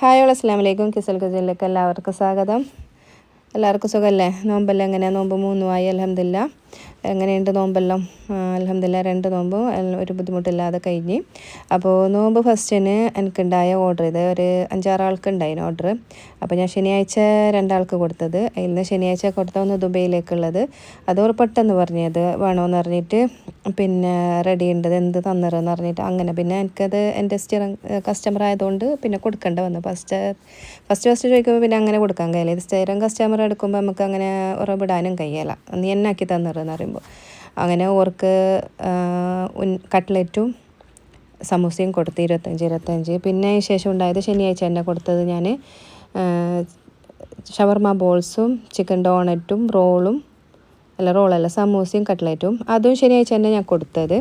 Hi അസ്സാം വലൈക്കും കിസൽ ഗജലിലേക്ക് എല്ലാവർക്കും സ്വാഗതം. എല്ലാവർക്കും സുഖമല്ലേ നോമ്പെല്ലാം എങ്ങനെയാണ് നോമ്പ് മൂന്നുമായി അലഹമില്ല എങ്ങനെയുണ്ട് നോമ്പെല്ലാം? അലഹമില്ല രണ്ട് നോമ്പും ഒരു ബുദ്ധിമുട്ടില്ലാതെ കഴിഞ്ഞ്. അപ്പോൾ നോമ്പ് ഫസ്റ്റിന് എനിക്കുണ്ടായ ഓർഡർ ഇത് ഒരു അഞ്ചാറ് ആൾക്ക് ഉണ്ടായിരുന്നു ഓർഡർ. അപ്പോൾ ഞാൻ ശനിയാഴ്ച രണ്ടാൾക്ക് കൊടുത്തത്. നിന്ന് ശനിയാഴ്ച കൊടുത്ത ഒന്ന് ദുബൈയിലേക്കുള്ളത്. അത് പെട്ടെന്ന് പറഞ്ഞത് വേണമെന്ന് പറഞ്ഞിട്ട് പിന്നെ റെഡി ഉണ്ടത് എന്ത് തന്നറെന്ന് പറഞ്ഞിട്ട്. അങ്ങനെ പിന്നെ എനിക്കത് എന്റെ കസ്റ്റമർ ആയതുകൊണ്ട് പിന്നെ കൊടുക്കേണ്ട വന്നു. ഫസ്റ്റ് ഫസ്റ്റ് ഫസ്റ്റ് ചോദിക്കുമ്പോൾ പിന്നെ അങ്ങനെ കൊടുക്കാൻ കഴിയില്ല. ഇത് സ്ഥിരം കസ്റ്റമർ എടുക്കുമ്പോൾ നമുക്ക് അങ്ങനെ ഉറവിടാനും കഴിയില്ല. നീ എന്നാക്കി തന്നറെന്ന് പറയുമ്പോൾ. അങ്ങനെ ഓർക്ക് കട്ട്ലറ്റും സമൂസയും കൊടുത്ത് ഇരുപത്തഞ്ച് ഇരുപത്തഞ്ച്. പിന്നെ ശേഷം ഉണ്ടായത് ശനിയാഴ്ച തന്നെ കൊടുത്തത് ഞാൻ ഷവർമ ബോൾസും ചിക്കൻ ഡോണറ്റും റോളും അല്ല റോളല്ല സമൂസയും കട്ട്ലറ്റും. അതും ശനിയാഴ്ച തന്നെ ഞാൻ കൊടുത്തത്.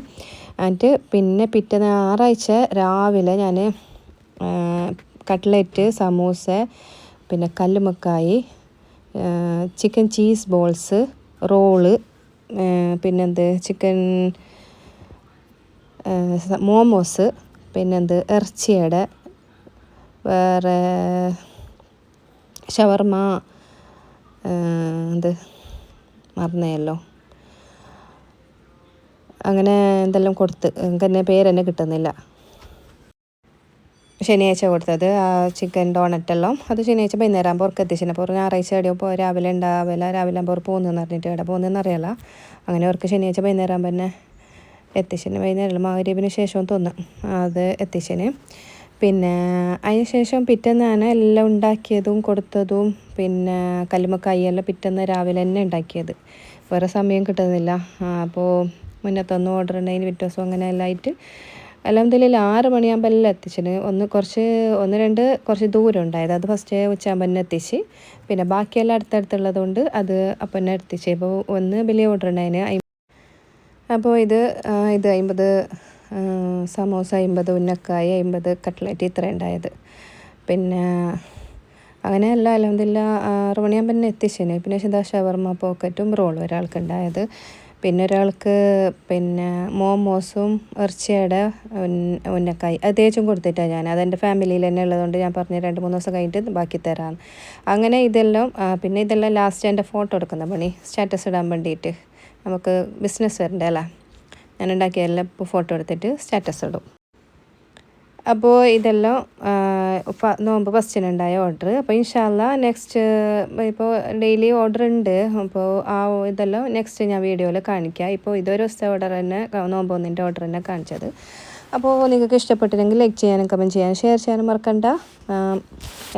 എന്നിട്ട് പിന്നെ പിറ്റേ ഞായറാഴ്ച രാവിലെ ഞാൻ കട്ട്ലറ്റ് സമൂസ പിന്നെ കല്ലുമക്കായി ചിക്കൻ ചീസ് ബോൾസ് റോൾ പിന്നെന്ത്? ചിക്കൻ മോമോസ് പിന്നെന്ത്? ഇറച്ചിയുടെ വേറെ ഷവർമ എന്ത്? മറന്നേയല്ലോ. അങ്ങനെ എന്തെല്ലാം കൊടുത്ത് എനിക്ക് തന്നെ പേരെന്നെ കിട്ടുന്നില്ല. ശനിയാഴ്ച കൊടുത്തത്. ആ ചിക്കൻ ഡോണറ്റെല്ലാം അത് ശനിയാഴ്ച വൈകുന്നേരം ആകുമ്പോൾ അവർക്ക് എത്തിച്ചിന് അപ്പോൾ ഞായറാഴ്ച എവിടെയോ ഇപ്പോൾ രാവിലെ ഉണ്ടാവില്ല രാവിലെ ആകുമ്പോൾ അവർ പോകുന്നതെന്ന് പറഞ്ഞിട്ട് എവിടെ പോകുന്നതെന്ന് അറിയില്ല. അങ്ങനെ അവർക്ക് ശനിയാഴ്ച വൈകുന്നേരം ആകുമ്പോൾ തന്നെ എത്തിച്ചിന്. വൈകുന്നേരം മകരീബിന് ശേഷം തോന്നും അത് എത്തിച്ചിന്. പിന്നെ അതിന് ശേഷം പിറ്റേന്ന് ഞാൻ എല്ലാം ഉണ്ടാക്കിയതും കൊടുത്തതും. പിന്നെ കല്ലുമക്കായെല്ലാം പിറ്റേന്ന് രാവിലെ തന്നെ ഉണ്ടാക്കിയത്. വേറെ സമയം കിട്ടുന്നില്ല. അപ്പോൾ മുന്നത്തൊന്നും ഓർഡർ ഉണ്ടെങ്കിൽ പിറ്റേ ദിവസം അങ്ങനെ എല്ലാം ആയിട്ട് അലഹമ്മദില്ല ആറ് മണിയാകുമ്പോൾ എല്ലാം ഒന്ന് കുറച്ച് ഒന്ന് രണ്ട് കുറച്ച് ദൂരം ഉണ്ടായത്. അത് ഫസ്റ്റ് ഉച്ചയാകുമ്പോൾ തന്നെ എത്തിച്ച്. പിന്നെ ബാക്കിയെല്ലാം അടുത്തടുത്തുള്ളത് കൊണ്ട് അത് അപ്പം തന്നെ എത്തിച്ച്. ഇപ്പോൾ ഒന്ന് വലിയ ഓർഡർ ഉണ്ടായിന്. അപ്പോൾ ഇത് ഇത് അമ്പത് സമോസ അമ്പത് ഉന്നക്കായ അമ്പത് കട്ട്ലറ്റ് ഇത്ര ഉണ്ടായത്. പിന്നെ അങ്ങനെ എല്ലാം അലഹമ്മദില്ല ആറ് മണിയാകുമ്പോൾ തന്നെ എത്തിച്ചിന്. പിന്നെ ശിതാ ഷവർമ്മ പോക്കറ്റും റോളും ഒരാൾക്കുണ്ടായത് പിന്നെ ഒരാൾക്ക് പിന്നെ മോമോസും ഇറച്ചിയുടെ ഉന്നക്കായി. അത് തേച്ചും കൊടുത്തിട്ടാണ് ഞാൻ. അതെന്റെ ഫാമിലിയിൽ തന്നെ ഉള്ളതുകൊണ്ട് ഞാൻ പറഞ്ഞ് രണ്ട് മൂന്ന് ദിവസം കഴിഞ്ഞിട്ട് ബാക്കി തരാം. അങ്ങനെ ഇതെല്ലാം പിന്നെ ഇതെല്ലാം ലാസ്റ്റ് എന്റെ ഫോട്ടോ എടുക്കുന്ന പണി. സ്റ്റാറ്റസ് ഇടാൻ വേണ്ടിയിട്ട് നമുക്ക് ബിസിനസ് വരണ്ടേ അല്ലേ? ഞാൻ ഉണ്ടാക്കിയതെല്ലാം ഇപ്പോൾ ഫോട്ടോ എടുത്തിട്ട് സ്റ്റാറ്റസ് ഇടും. അപ്പോൾ ഇതെല്ലാം നോമ്പ് ഫസ്റ്റിനുണ്ടായ ഓർഡർ. അപ്പോൾ ഇൻഷാല്ല നെക്സ്റ്റ് ഇപ്പോൾ ഡെയിലി ഓർഡർ ഉണ്ട്. അപ്പോൾ ആ ഇതെല്ലാം നെക്സ്റ്റ് ഞാൻ വീഡിയോയിൽ കാണിക്കാം. ഇപ്പോൾ ഇതൊരു ദിവസത്തെ ഓർഡർ തന്നെ നോമ്പ് ഒന്നിന്റെ ഓർഡർ തന്നെ കാണിച്ചത്. അപ്പോൾ നിങ്ങൾക്ക് ഇഷ്ടപ്പെട്ടില്ലെങ്കിൽ ലൈക്ക് ചെയ്യാനും കമന്റ് ചെയ്യാനും ഷെയർ ചെയ്യാനും മറക്കണ്ട.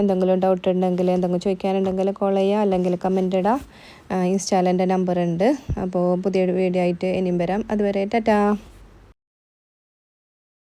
എന്തെങ്കിലും ഡൗട്ട് ഉണ്ടെങ്കിൽ എന്തെങ്കിലും ചോദിക്കാനുണ്ടെങ്കിൽ കോൾ ചെയ്യുക അല്ലെങ്കിൽ കമന്റ് ഇടാം. ഇൻസ്റ്റാലിന്റെ നമ്പർ ഉണ്ട്. അപ്പോൾ പുതിയൊരു വീഡിയോ ആയിട്ട് ഇനിയും വരാം. അതുവരെ ടാറ്റാ.